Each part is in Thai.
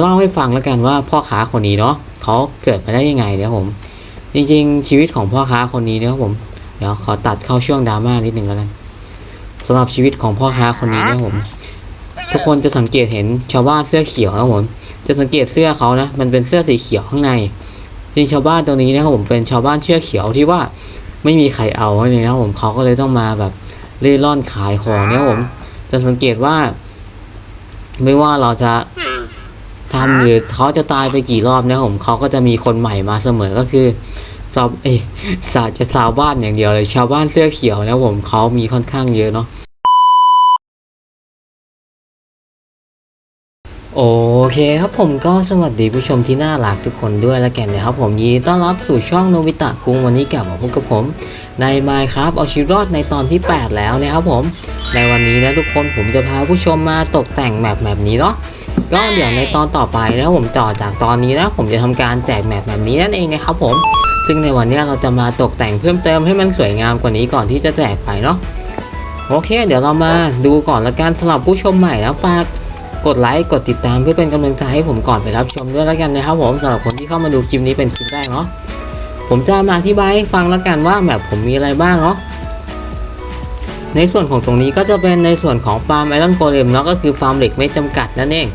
เล่าให้ฟังแล้วกันว่าพ่อค้าคนนี้เนาะเขาเกิดมาได้ยังไงเนี่ยผมจริงๆ ชีวิตของพ่อค้าคนนี้เนี่ยครับผมเดี๋ยวขอตัดเข้าช่วงดราม่านิดหนึ่งแล้วกันสำหรับชีวิตของพ่อค้าคนนี้เนี่ยผมทุกคนจะสังเกตเห็นชาวบ้านเสื้อเขียวนะครับผมจะสังเกตเสื้อเขานะมันเป็นเสื้อสีเขียวข้างใน จริงชาวบ้านตรงนี้นะครับผมเป็นชาวบ้านเสื้อเขียวที่ว่าไม่มีใครเอาเลยนะครับผมเขาก็เลยต้องมาแบบเล่ร่อนขายของเนี่ยผมจะสังเกตว่า ไม่ว่าเราจะ ทำหรือเขาจะตายไปกี่รอบนะผมเขาก็จะมีคนใหม่มาเสมอก็คือสาวเอสาวจะสาวบ้านอย่างเดียวเลย ชาวบ้านเสื้อเขียวนะผมเขามีค่อนข้างเยอะเนาะโอเคครับผมก็สวัสดีผู้ชมที่น่ารักทุกคนด้วยแล้วกันนะครับผมยินดีต้อนรับสู่ช่องโนบิตะคุงวันนี้กลับมาพบกับผมใน Minecraft เอาชีวิตรอดในตอนที่ 8 แล้วนะครับผม ในวันนี้นะทุกคนผมจะพาผู้ชมมาตกแต่งแมปแบบนี้เนาะ ก็เดี๋ยวในตอนต่อไปนะผมต่อจากตอนนี้นะผมจะทำการแจกแมปแบบนี้นั่นเองนะครับผม ซึ่งในวันนี้เราจะมาตกแต่งเพิ่มเติมให้มันสวยงามกว่านี้ก่อนที่จะแจกไปเนาะโอเค เดี๋ยวเรามาดูก่อนละกันสำหรับผู้ชมใหม่แล้วฝากกดไลค์กดติดตามเพื่อเป็นกำลังใจให้ผมก่อนไปรับชมด้วยล้วกันนะครับผมสำหรับคนที่เข้ามาดูคลิปนี้เป็นคลิปแรกเนาะผมจะมาอธิบายให้ฟังล้วกันว่าแบบผมมีอะไรบ้างเนาะในส่วนของตรงนี้ก็จะเป็นในส่วนของฟาร์มไอรอนโกเลมเนาะก็คือฟาร์มเหล็กไม่จำกัดนั่นเอง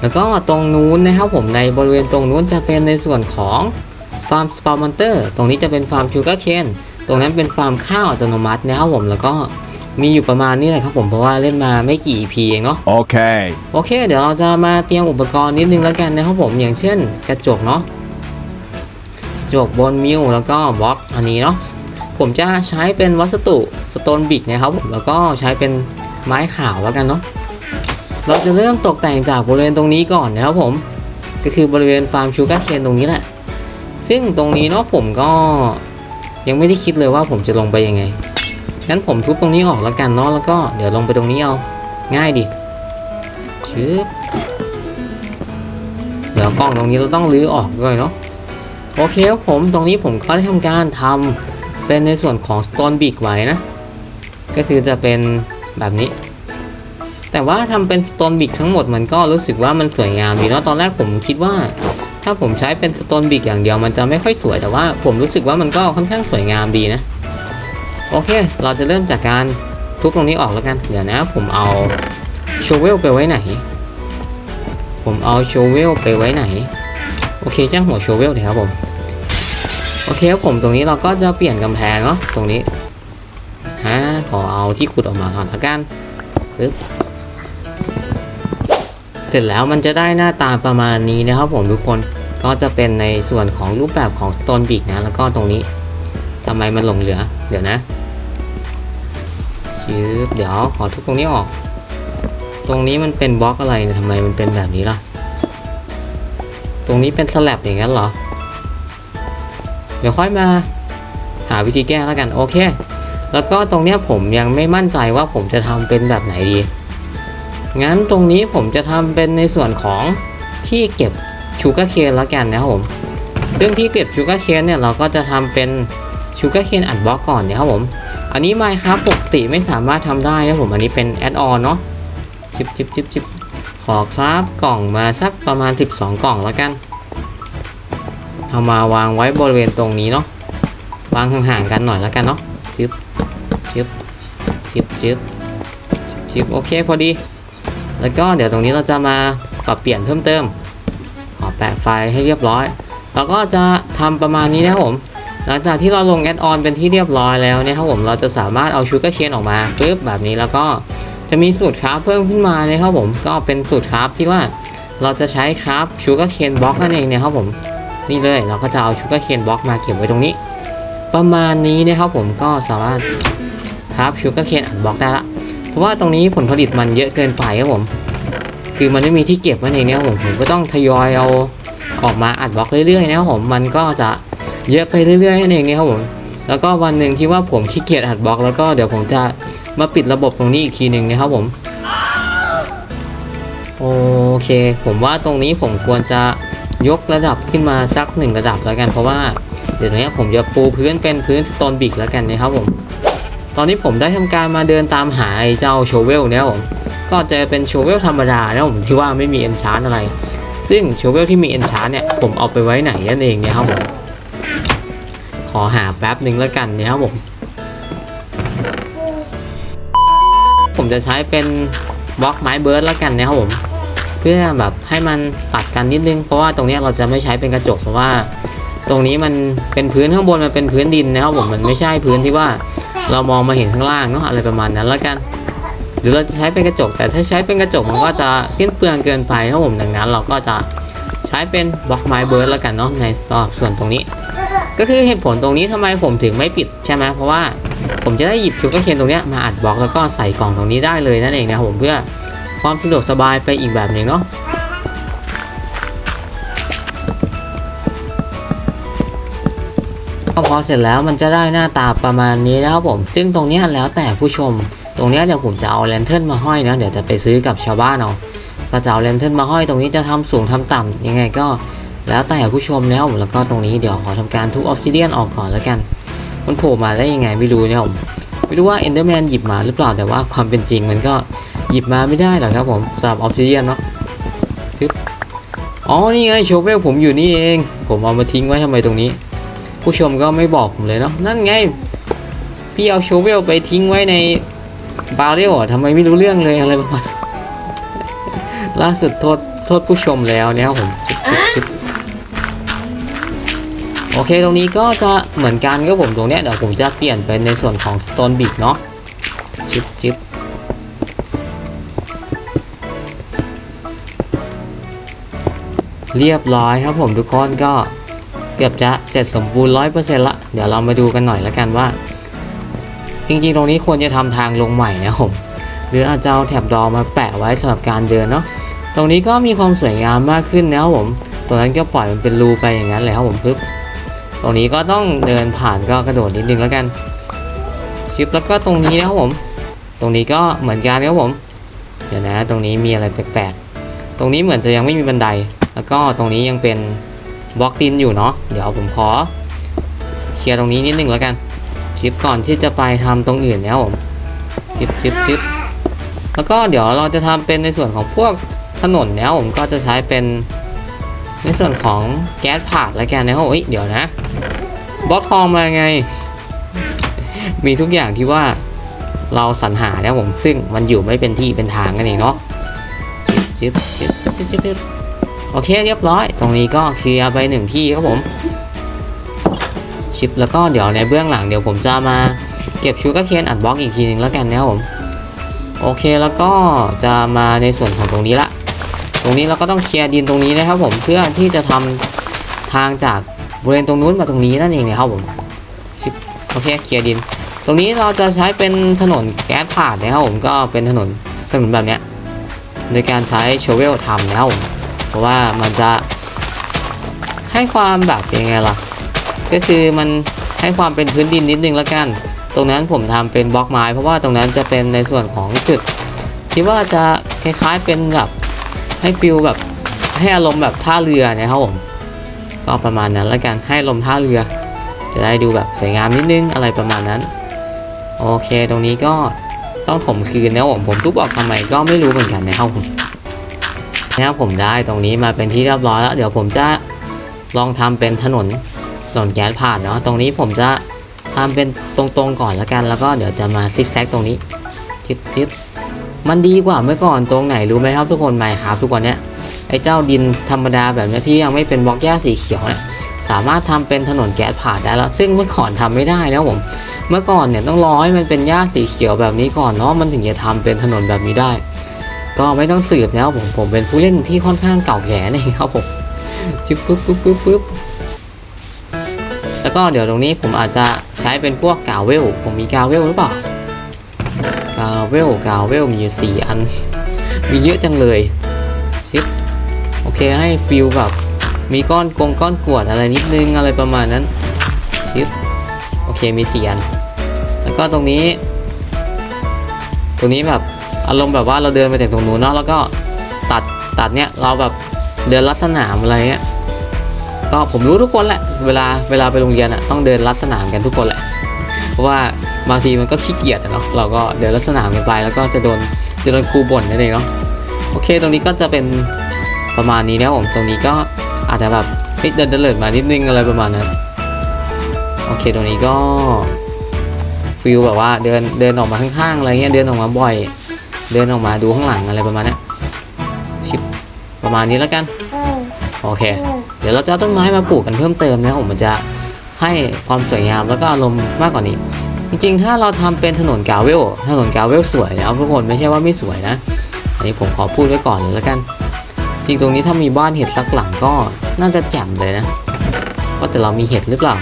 แล้วก็ตรงนู้นนะครับผมในบริเวณตรงนู้นจะเป็นในส่วนของฟาร์มสปาร์มอนเตอร์ตรงนี้จะเป็นฟาร์มชูการ์เคนตรงนั้นเป็นฟาร์มข้าวอัตโนมัตินะครับผมแล้วก็มีอยู่ประมาณนี้แหละครับผมเพราะว่าเล่นมาไม่กี่ EP เองเนาะ Okay. โอเค เดี๋ยวเราจะมาเตรียมอุปกรณ์นิดนึงแล้วกันนะครับผมอย่างเช่น กระจกเนาะกระจกบนมิวแล้วก็บล็อกอันนี้เนาะผมจะใช้เป็นวัสดุสโตนบิกนะครับผมแล้วก็ใช้เป็นไม้ขาวแล้วกันเนาะ เราจะเริ่มตกแต่งจากบริเวณตรงนี้ก่อนนะครับผม ก็คือบริเวณฟาร์มชูการ์เคนตรงนี้แหละ ซึ่งตรงนี้เนาะผมก็ยังไม่ได้คิดเลยว่าผมจะลงไปยังไง งั้นผมทุบตรงนี้ออกแล้วกันเนาะแล้วก็เดี๋ยวลงไปตรงนี้เอา ง่ายดิชึบเดี๋ยวกล้องตรงนี้เราต้องรื้อออกด้วยเนาะ โอเคครับผมตรงนี้ผมก็ได้ทำการทำเป็นในส่วนของ Stone Brick ไว้นะ ก็คือจะเป็นแบบนี้ แต่ว่าทำเป็น Stone Brick ทั้งหมดมันก็รู้สึกว่ามันสวยงามดีเนาะตอนแรกผมคิดว่า ถ้าผมใช้เป็น Stone Brick อย่างเดียวมันจะไม่ค่อยสวยแต่ว่าผมรู้สึกว่ามันก็ค่อนข้างสวยงามดีนะโอเค เราจะเริ่มจากการทุบตรงนี้ออกแล้วกัน เดี๋ยวนะ ผมเอาโชเวลไปไว้ไหน ผมเอาโชเวลไปไว้ไหน โอเคจ้างหัวโชเวลเลยครับผม โอเคครับผมตรงนี้เราก็จะเปลี่ยนกำแพงเนาะตรงนี้ฮะขอเอาที่ขุดออกมาก่อนละกันปึ๊บ เสร็จแล้วมันจะได้หน้าตาประมาณนี้นะครับผมทุกคนก็จะเป็นในส่วนของรูปแบบของ Stone Brick นะ แล้วก็ตรงนี้ทำไมมันหลงเหลือ เดี๋ยวนะชืบเดี๋ยวขอทุบตรงนี้ออก ตรงนี้มันเป็นบล็อกอะไรนี่ยทำไมมันเป็นแบบนี้ล่ะ ตรงนี้เป็นสลับอย่างนั้นเหรอ เดี๋ยวค่อยมาหาวิธีแก้แล้วกัน โอเค แล้วก็ตรงเนี้ยผมยังไม่มั่นใจว่าผมจะทำเป็นแบบไหนดี งั้นตรงนี้ผมจะทำเป็นในส่วนของที่เก็บชูการ์เคนแล้วกันนะครับผม ซึ่งที่เก็บชูการ์เคนเนี่ยเราก็จะทำเป็นชูการ์เคนอัดบล็อกก่อนนะครับผม อันนี้ไมค์ครับปกติไม่สามารถทำได้นะผม อันนี้เป็นแอดออนเนาะจิบจิบจิบจิบขอครับกล่องมาสักประมาณ 12 กล่องแล้วกันเอามาวางไว้บริเวณตรงนี้เนาะวางห่างๆกันหน่อยแล้วกันเนาะจิบจิบจิบจิบจิบโอเคพอดี แล้วก็เดี๋ยวตรงนี้เราจะมาปรับเปลี่ยนเพิ่มเติมขอแปะไฟล์ให้เรียบร้อยเราก็จะทำประมาณนี้นะครับผม หลังจากที่เราลงแอดออนเป็นที่เรียบร้อยแล้วเนี่ยครับผมเราจะสามารถเอาชูการ์เคนออกมาปึ๊บแบบนี้แล้วก็จะมีสูตรคราฟเพิ่มขึ้นมานะครับผมก็เป็นสูตรคราฟที่ว่าเราจะใช้คราฟชูการ์เคนบล็อกนั่นเองเนี่ยครับผมนี่เลยเราก็จะเอาชูการ์เคนบล็อกมาเก็บไว้ตรงนี้ ประมาณนี้นะครับผมก็สามารถคราฟชูการ์เคนอัดบล็อกได้ละ เพราะว่าตรงนี้ผลผลิตมันเยอะเกินไปครับผม คือมันไม่มีที่เก็บนั่นเองเนี่ยครับผมผมก็ต้องทยอยเอาออกมาอัดบล็อกเรื่อยๆนะครับผมมันก็จะเยอะไปเรื่อยๆนั่นเองเนี่ยครับผมแล้วก็วันหนึ่งที่ว่าผมขี้เกียจอัดบล็อกแล้วก็เดี๋ยวผมจะมาปิดระบบตรงนี้อีกทีหนึ่งนะครับผมโอเค ผมว่าตรงนี้ผมควรจะยกระดับขึ้นมาสักหนึ่งระดับแล้วกันเพราะว่าเดี๋ยวนี้ผมจะปูพื้นเป็นพื้นสโตนบิกแล้วกันนะครับผม ตอนนี้ผมได้ทำการมาเดินตามหาไอ้เจ้าโชเวลเนี่ยผมก็จะเป็นโชเวลธรรมดานะผมที่ว่าไม่มีเอนชานอะไร ซึ่งโชเวลที่มีเอนชาร์เนี่ยผมเอาไปไว้ไหนนั่นเองเนี่ยครับผมขอหาแป๊บหนึ่งแล้วกันเนี่ยครับผม ผมจะใช้เป็นบล็อกไม้เบิร์ดแล้วกันนะครับผมเพื่อแบบให้มันตัดกันนิดนึง เพราะว่าตรงนี้เราจะไม่ใช้เป็นกระจกเพราะว่า ตรงนี้มันเป็นพื้นข้างบนมันเป็นพื้นดินนะครับผมมันไม่ใช่พื้นที่ว่า เรามองมาเห็นข้างล่างเนาะอะไรประมาณนั้นแล้วกัน หรือเราจะใช้เป็นกระจก แต่ถ้าใช้เป็นกระจกมันก็จะสิ้นเปลืองเกินไปนะครับผมดังนั้น เราก็จะใช้เป็นบล็อกไม้เบิร์ดแล้วกันเนาะในสอบส่วนตรงนี้ ก็คือเหตุผลตรงนี้ทำไมผมถึงไม่ปิดใช่ไหมเพราะว่าผมจะได้หยิบชูกร์เคนตรงเนี้ยมาอัดบล็อกแล้วก็ใส่กล่องตรงนี้ได้เลยนั่นเองนะครับผมเพื่อความสะดวกสบายไปอีกแบบหนึ่งเนาะ พอเสร็จแล้วมันจะได้หน้าตาประมาณนี้นะครับผม ซึ่งตรงนี้แล้วแต่ผู้ชม ตรงนี้เดี๋ยวผมจะเอาแลนเทิร์นมาห้อยนะ เดี๋ยวจะไปซื้อกับชาวบ้านเอาก็จะเอาแลนเทิร์นมาห้อยตรงนี้จะทำสูงทำต่ำยังไงก็ แล้วแต่ผู้ชมแล้วแล้วก็ตรงนี้เดี๋ยวขอทำการทุบออฟซิเดียนออกก่อนแล้วกัน มันโผล่มาได้ยังไงไม่รู้เนี่ยผมไม่รู้ว่าเอนเดอร์แมนหยิบมาหรือเปล่าแต่ว่าความเป็นจริงมันก็หยิบมาไม่ได้หรอกครับผมสำหรับออฟซิเดียนเนาะอ๋อนี่ไงโชเวลผมอยู่นี่เอง ผมเอามาทิ้งไว้ทำไมตรงนี้ ผู้ชมก็ไม่บอกผมเลยเนาะนั่นไง พี่เอาโชเวลไปทิ้งไว้ในบาร์เรลเหรอทำไมไม่รู้เรื่องเลยอะไรประมาณล่าสุดโทษโทษผู้ชมแล้วเนี่ยครับผมชิบชิบชิบโอเคตรงนี้ก็จะเหมือนกันก็ผมตรงเนี้ยเดี๋ยวผมจะเปลี่ยนเป็นในส่วนของ Stone b i g เนาะชิบชิบเรียบร้อยครับผมทุกคนก็ กือบจะเสร็จสมบูรณ์ร้อยเปอร์เซ็นต์ละ เดี๋ยวเรามาดูกันหน่อยแล้วกันว่า จริงๆ ตรงนี้ควรจะทำทางลงใหม่นะผม หรืออาจจะเอาแถบดอมาแปะไว้สำหรับการเดินเนาะ ตรงนี้ก็มีความสวยงามมากขึ้นนะครับผมตรงนั้นก็ปล่อยมันเป็นรูไปอย่างนั้นเลยครับผมปึ๊บ ตรงนี้ก็ต้องเดินผ่านก็กระโดดนิดนึงแล้วกัน ชิปแล้วก็ตรงนี้นะครับผม ตรงนี้ก็เหมือนกันครับผม เดี๋ยวนะ ตรงนี้มีอะไรแปลกๆ ตรงนี้เหมือนจะยังไม่มีบันได แล้วก็ตรงนี้ยังเป็น บล็อกดินอยู่เนาะเดี๋ยวผมขอเคลียร์ตรงนี้นิดนึงแล้วกันชิปก่อนที่จะไปทำตรงอื่นเนี่ยผมชิปชิปชิปแล้วก็เดี๋ยวเราจะทำเป็นในส่วนของพวกถนนเนี่ยผมก็จะใช้เป็นในส่วนของแก๊สผ่านแล้วกันนะครับเฮ้ยเดี๋ยวนะบล็อกทองมาไง มีทุกอย่างที่ว่าเราสรรหาเนี่ยผมซึ่งมันอยู่ไม่เป็นที่เป็นทางกันเองเนาะชิปชิปชิปชิปชิปชิป โอเคเรียบร้อย ตรงนี้ก็เคลียร์ไปหนึ่งที่ครับผมชิปแล้วก็เดี๋ยวในเบื้องหลังเดี๋ยวผมจะมาเก็บชูกร์เคนอัดบล็อกอีกทีหนึ่งแล้วกันนะครับผมโอเคแล้วก็จะมาในส่วนของตรงนี้ละ ตรงนี้เราก็ต้องเคลียร์ดินตรงนี้นะครับผมเพื่อที่จะทำทางจากบริเวณตรงนู้นมาตรงนี้นั่นเองนะครับผมชิปโอเคเคลียร์ดิน ตรงนี้เราจะใช้เป็นถนนแก๊สผ่านนะครับผมก็เป็นถนนถนนแบบเนี้ยโดยการใช้โชเวลทำนะครับผม เพราะว่ามันจะให้ความแบบยังไงล่ะ ก็คือมันให้ความเป็นพื้นดินนิดนึงแล้วกัน ตรงนั้นผมทำเป็นบล็อกไม้เพราะว่าตรงนั้นจะเป็นในส่วนของจุดที่ว่าจะคล้ายๆเป็นแบบให้ฟิลแบบให้อารมณ์แบบท่าเรือนะครับผมก็ประมาณนั้นแล้วกันให้ลมณ์ท่าเรือ จะได้ดูแบบสวยงามนิดนึงอะไรประมาณนั้นโอเค ตรงนี้ก็ต้องถมคืนนะผมผมทุบออกทำไมก็ไม่รู้เหมือนกันนะครับผม นะครับผมได้ตรงนี้มาเป็นที่เรียบร้อยแล้ว เดี๋ยวผมจะลองทำเป็นถนนถนนแก๊สผ่านเนาะตรงนี้ผมจะทำเป็นตรงๆก่อนแล้วกัน แล้วก็เดี๋ยวจะมาซิกแซกตรงนี้จิบจิบมันดีกว่าเมื่อก่อนตรงไหนรู้ไหมครับทุกคนไหมครับทุกวันเนี้ยไอ้เจ้าดินธรรมดาแบบนี้ที่ยังไม่เป็นบล็อกหญ้าสีเขียวเนี่ยสามารถทำเป็นถนนแก๊สผ่านได้แล้ว ซึ่งเมื่อก่อนทำไม่ได้นะครับผมเมื่อก่อนเนี่ยต้องรอให้มันเป็นหญ้าสีเขียวแบบนี้ก่อนเนาะมันถึงจะทำเป็นถนนแบบนี้ได้ ก็ไม่ต้องสืบแล้วผมผมเป็นผู้เล่นที่ค่อนข้างเก่าแก่นี่ครับผมชิบปุ๊บปุ๊บปุ๊บปุ๊บแล้วก็เดี๋ยวตรงนี้ผมอาจจะใช้เป็นพวกกาวเวล ผมมีกาวเวลหรือเปล่ากาวเวลกาวเวลมีอยู่สี่อัน มีเยอะจังเลยชิบโอเคให้ฟิลแบบมีก้อนกงก้อนกวดอะไรนิดนึงอะไรประมาณนั้นชิบโอเคมีสี่อัน แล้วก็ตรงนี้ ตรงนี้แบบ อารมณ์แบบว่าเราเดินไปจากตรงนู้นเนาะแล้วก็ตัดตัดเนี้ยเราแบบเดินลัดสนามอะไรเงี้ยก็ผมรู้ทุกคนแหละ เวลาเวลาไปโรงเรียนอะต้องเดินลัดสนามกันทุกคนแหละ เพราะว่าบางทีมันก็ขี้เกียจเนาะเราก็เดินลัดสนามกันไป แล้วก็จะโดนจะโดนครูบ่นนั่นเองเนาะโอเค ตรงนี้ก็จะเป็นประมาณนี้นะผมตรงนี้ก็อาจจะแบบเฮ้ยเดินเดินมานิดนึงอะไรประมาณนั้นโอเคตรงนี้ก็ฟิลแบบว่าเดินเดินออกมาข้างๆอะไรเงี้ยเดินออกมาบ่อย เดินออกมาดูข้างหลังอะไรประมาณเนี้ยชิบประมาณนี้แล้วกันโอเค เดี๋ยวเราจะเอาต้นไม้มาปลูกกันเพิ่มเติมนะครับผมมันจะให้ความสวยงามแล้วก็อารมณ์มากกว่านี้ จริงๆ ถ้าเราทำเป็นถนนกาเวลถนนกาเวลสวยนะครับทุกคนไม่ใช่ว่าไม่สวยนะ อันนี้ผมขอพูดไว้ก่อนเลยแล้วกัน จริงตรงนี้ถ้ามีบ้านเห็ดสักหลังก็น่าจะแจ่มเลยนะว่าแต่เรามีเห็ดหรือเปล่า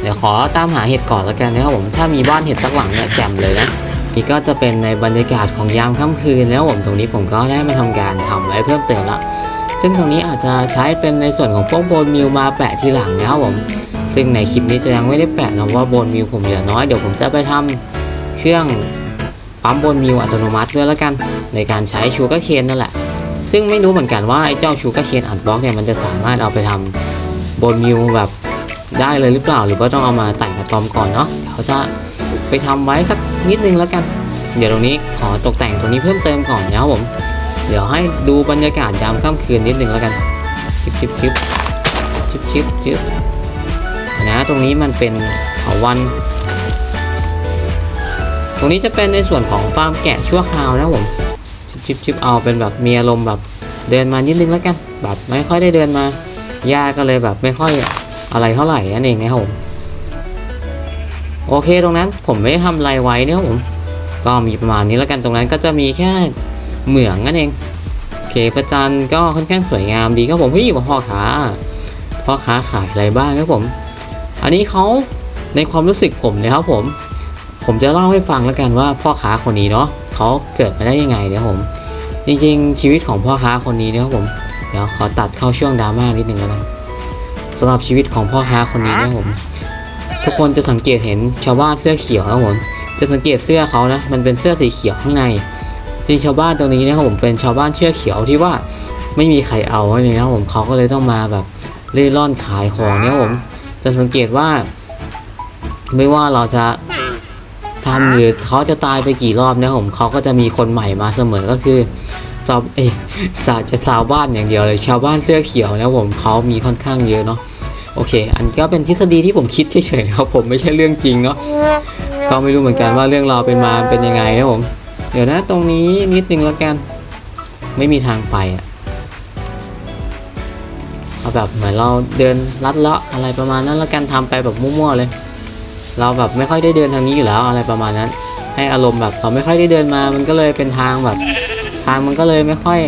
เดี๋ยวขอตามหาเห็ดก่อนแล้วกันนะครับผมถ้ามีบ้านเห็ดสักหลังเนี่ยแจ่มเลยนะ นี่ก็จะเป็นในบรรยากาศของยามค่ำคืนแล้วผมตรงนี้ผมก็ได้มาทำการทำไว้เพิ่มเติมละซึ่งตรงนี้อาจจะใช้เป็นในส่วนของพวกโบนมิลมาแปะทีหลังนะครับผมซึ่งในคลิปนี้จะยังไม่ได้แปะนะว่าโบนมิลผมเหลือน้อยเดี๋ยวผมจะไปทำเครื่องปั๊มโบนมิลอัตโนมัติด้วยแล้วกัน ในการใช้ชูกร์เคนนั่นแหละ ซึ่งไม่รู้เหมือนกันว่าไอ้เจ้าชูกร์เคนอัดบล็อกเนี่ยมันจะสามารถเอาไปทำโบนมิลแบบได้เลยหรือเปล่า หรือว่าต้องเอามาแต่งอะตอมก่อนเนาะเดี๋ยวจะ ไปทำไว้สักนิดนึงแล้วกัน เดี๋ยวตรงนี้ขอตกแต่งตรงนี้เพิ่มเติมก่อนนะครับผม เดี๋ยวให้ดูบรรยากาศยามค่ำคืนนิดนึงแล้วกันชิบชิบชิบชิบชิบชิบนะตรงนี้มันเป็นเถาวัน ตรงนี้จะเป็นในส่วนของฟาร์มแกะชั่วคราวนะผมชิบชิบชิบเอาเป็นแบบมีอารมณ์แบบเดินมานิดนึงแล้วกัน แบบไม่ค่อยได้เดินมาหญ้าก็เลยแบบไม่ค่อยอะไรเท่าไหร่นั่นเองนะครับผม โอเคตรงนั้นผมไม่ได้ทำอะไรไว้เนะครับผม ก็มีประมาณนี้แล้วกันตรงนั้นก็จะมีแค่เหมืองนั่นเองโอเคประจันก็ค่อนข้างสวยงามดีครับผมพี่พ่อค้าพ่อค้าขายอะไรบ้างครับผม อันนี้เขาในความรู้สึกผมนะครับผม ผมจะเล่าให้ฟังแล้วกันว่าพ่อค้าคนนี้เนาะเขาเกิดมาได้ยังไงนะครับผม จริงๆ ชีวิตของพ่อค้าคนนี้นะครับผมเดี๋ยวขอตัดเข้าช่วงดราม่านิดนึงแล้วกันสำหรับชีวิตของพ่อค้าคนนี้เนะครับผม ทุกคนจะสังเกตเห็นชาวบ้านเสื้อเขียวนะครับผมจะสังเกตเสื้อเขานะมันเป็นเสื้อสีเขียวข้างในจริงชาวบ้านตรงนี้นะครับผมเป็นชาวบ้านเสื้อเขียวที่ว่าไม่มีใครเอาเลยนะครับผมเขาก็เลยต้องมาแบบเล่ร่อนขายของเนี่ยผมจะสังเกตว่า ไม่ว่าเราจะทำหรือเขาจะตายไปกี่รอบนะผมเขาก็จะมีคนใหม่มาเสมอก็คือชาวเอยสาวจะชาวบ้านอย่างเดียวเลย ชาวบ้านเสื้อเขียวนะผมเขามีค่อนข้างเยอะเนาะ โอเค อันนี้ก็เป็นทฤษฎีที่ผมคิดเฉยๆนะครับผมไม่ใช่เรื่องจริงเนาะก็ไม่รู้เหมือนกันว่าเรื่องราวเป็นมาเป็นยังไงนะผม เดี๋ยวนะตรงนี้นิดนึงแล้วกัน ไม่มีทางไปอะเอาแบบเหมือนเราเดินลัดเลาะอะไรประมาณนั้นแล้วกันทำไปแบบมั่วๆเลย เราแบบไม่ค่อยได้เดินทางนี้อยู่แล้วอะไรประมาณนั้น ให้อารมณ์แบบเราไม่ค่อยได้เดินมา มันก็เลยเป็นทางแบบ ทางมันก็เลยไม่ค่อย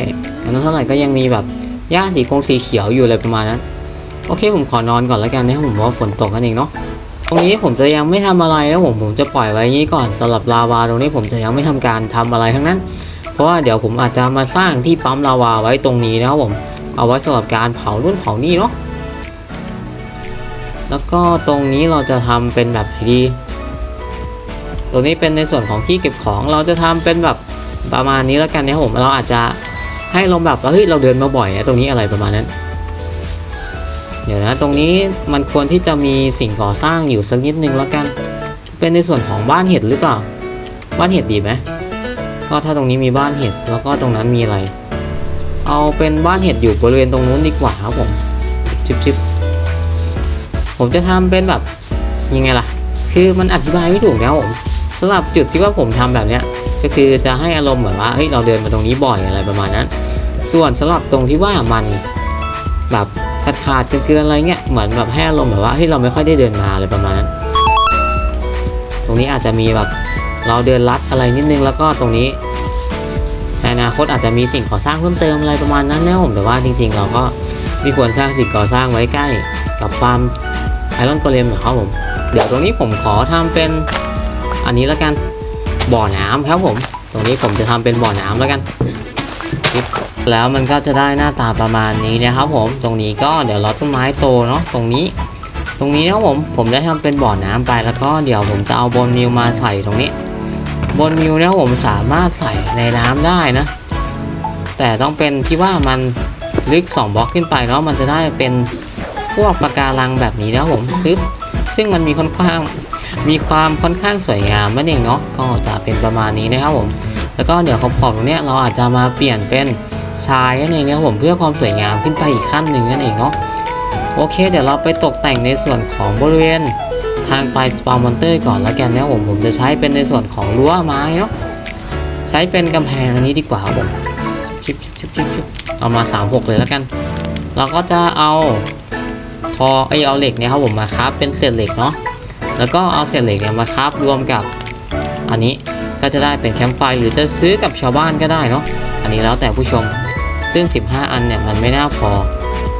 อันนั้นเท่าไหร่ก็ยังมีแบบหญ้าสีคงสีเขียวอยู่อะไรประมาณนั้น โอเคผมขอนอนก่อนแล้วกันนะผมว่าฝนตกกันเองเนาะตรงนี้ผมจะยังไม่ทำอะไรนะผมผมจะปล่อยไว้ย่างนี้ก่อนสำหรับลาวาตรงนี้ผมจะยังไม่ทำการทำอะไรทั้งนั้น เพราะว่าเดี๋ยวผมอาจจะมาสร้างที่ปั๊มลาวาไว้ตรงนี้นะครับผมเอาไว้สำหรับการเผารุ่นเผานี่เนาะแล้วก็ตรงนี้เราจะทำเป็นแบบดีตรงนี้เป็นในส่วนของที่เก็บของเราจะทำเป็นแบบประมาณนี้แล้วกันนะครับผมเราอาจจะให้ลงแบบเฮ้ยเราเดินมาบ่อยนะตรงนี้อะไรประมาณนั้น เดี๋ยวนะตรงนี้มันควรที่จะมีสิ่งก่อสร้างอยู่สักนิดนึงแล้วกัน เป็นในส่วนของบ้านเห็ดหรือเปล่า บ้านเห็ดดีไหมก็ถ้าตรงนี้มีบ้านเห็ดแล้วก็ตรงนั้นมีอะไร เอาเป็นบ้านเห็ดอยู่บริเวณตรงนู้นดีกว่าครับผมชิบชิบผมจะทำเป็นแบบยังไงล่ะ คือมันอธิบายไม่ถูกแล้วผมสำหรับจุดที่ว่าผมทำแบบเนี้ยก็คือจะให้อารมณ์เหมือนว่าเฮ้ยเราเดินมาตรงนี้บ่อยอะไรประมาณนั้น ส่วนสำหรับตรงที่ว่ามันแบบ ขาดขาดๆเกินๆอะไรเงี้ยเหมือนแบบให้อารมณ์แบบว่าเฮ้ยเราไม่ค่อยได้เดินมาอะไรประมาณนั้นตรงนี้อาจจะมีแบบเราเดินลัดอะไรนิดนึงแล้วก็ตรงนี้ในอนาคตอาจจะมีสิ่งก่อสร้างเพิ่มเติมอะไรประมาณนั้นนะผมแต่ว่าจริง ๆ เราก็ไม่ควรสร้างสิ่งก่อสร้างไว้ใกล้กับฟาร์มไอรอนโกเลมของเขาผมเดี๋ยวตรงนี้ผมขอทำเป็นอันนี้แล้วกันบ่อน้ำครับผม ตรงนี้ผมจะทำเป็นบ่อน้ำแล้วกัน แล้วมันก็จะได้หน้าตาประมาณนี้นะครับผมตรงนี้ก็เดี๋ยวรอต้นไม้โตเนาะตรงนี้ ตรงนี้นะครับผมผมได้ทำเป็นบ่อน้ำไปแล้วก็เดี๋ยวผมจะเอาบนมิวมาใส่ตรงนี้บนมิวเนี่ยผมสามารถใส่ในน้ำได้นะ แต่ต้องเป็นที่ว่ามันลึก 2บล็อกขึ้นไปเนาะมันจะได้เป็นพวกปะการังแบบนี้นะผมปึ๊บซึ่งมันมีค่อนข้างมีความค่อนข้างสวยงามนั่นเองเนาะก็จะเป็นประมาณนี้นะครับผม แล้วก็เดี๋ยวขอบๆตรงนี้เราอาจจะมาเปลี่ยนเป็น ทรายนั่นเองนะผมเพื่อความสวยงามขึ้นไปอีกขั้นหนึ่งนั่นเองเนาะโอเค เดี๋ยวเราไปตกแต่งในส่วนของบริเวณทางไปสปามอนเตอร์ก่อนแล้วกันนะผมผมจะใช้เป็นในส่วนของรั้วไม้เนาะใช้เป็นกำแพงอันนี้ดีกว่าผมชิบชิบชิบชิบชิบเอามาสามหกเลยแล้วกัน เราก็จะเอาทอไอเอาเหล็กเนี่ยครับผมมาคราฟเป็นเศษเหล็กเนาะแล้วก็เอาเศษเหล็กเนี่ยมาคราฟรวมกับอันนี้ก็จะได้เป็นแคมป์ไฟหรือจะซื้อกับชาวบ้านก็ได้เนาะอันนี้แล้วแต่ผู้ชม ซึ่ง 15 อันเนี่ยมันไม่น่าพอ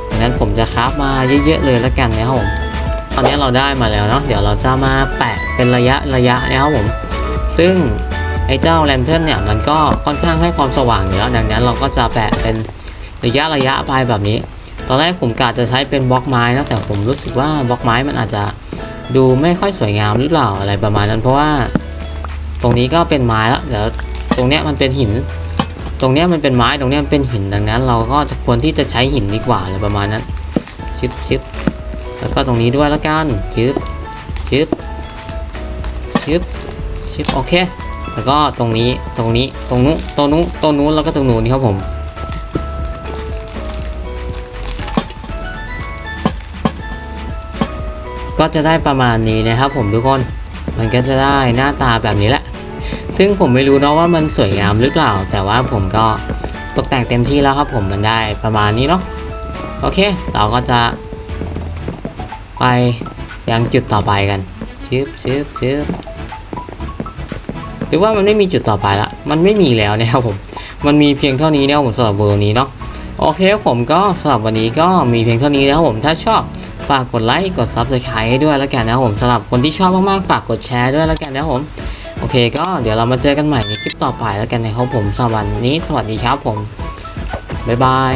ดังนั้นผมจะคราฟมาเยอะๆเลยล้วกันนะครับผมตอนนี้เราได้มาแล้วเนาะเดี๋ยวเราจะมาแปะเป็นระยะระยะนะครับผม ซึ่งไอ้เจ้าแลนเทิร์นเนี่ยมันก็ค่อนข้างให้ความสว่างอยู่แล้วดังนั้นเราก็จะแปะเป็นระยะระยะไปแบบนี้ ตอนแรกผมกะจะใช้เป็นบล็อกไม้นะแต่ผมรู้สึกว่าบล็อกไม้มันอาจจะดูไม่ค่อยสวยงามหรือเปล่าอะไรประมาณนั้น เพราะว่า ตรงนี้ก็เป็นไม้แล้วเดี๋ยวตรงเนี้ยมันเป็นหิน ตรงนี้มันเป็นไม้ตรงนี้มันเป็นหินดังนั้น เราก็ควรที่จะใช้หินดีกว่าอะไรประมาณนั้นชึบชึบแล้วก็ตรงนี้ด้วยแล้วกันชึบชึบชึบชึบโอเค แล้วก็ตรงนี้ตรงนี้ตรงนู้นตรงนู้นตรงนู้นแล้วก็ตรงนู้นนี่ครับผมก็จะได้ประมาณนี้นะครับผมทุกคน มันก็จะได้หน้าตาแบบนี้แหละ ซึ่งผมไม่รู้เนาะว่ามันสวยงามหรือเปล่า แต่ว่าผมก็ตกแต่งเต็มที่แล้วครับผมมันได้ประมาณนี้เนาะโอเค เราก็จะ ไปยังจุดต่อไปกันชึบชึบชึบหรือว่ามันไม่มีจุดต่อไปละมันไม่มีแล้วนะครับผม มันมีเพียงเท่านี้นะครับผมสำหรับเวอร์นี้เนาะโอเคผมก็สำหรับวันนี้ก็มีเพียงเท่านี้นะครับผมถ้าชอบฝากกดไลค์กด Subscribe ให้ด้วยแล้วกันนะครับผมสำหรับคนที่ชอบมากๆฝากกดแชร์ด้วยแล้วกันนะครับผม เคก็เดี๋ยวเรามาเจอกันใหม่ในคลิปต่อไปแล้วกันนะครับผมสวันนี้สวัสดีครับผมบ๊ายบาย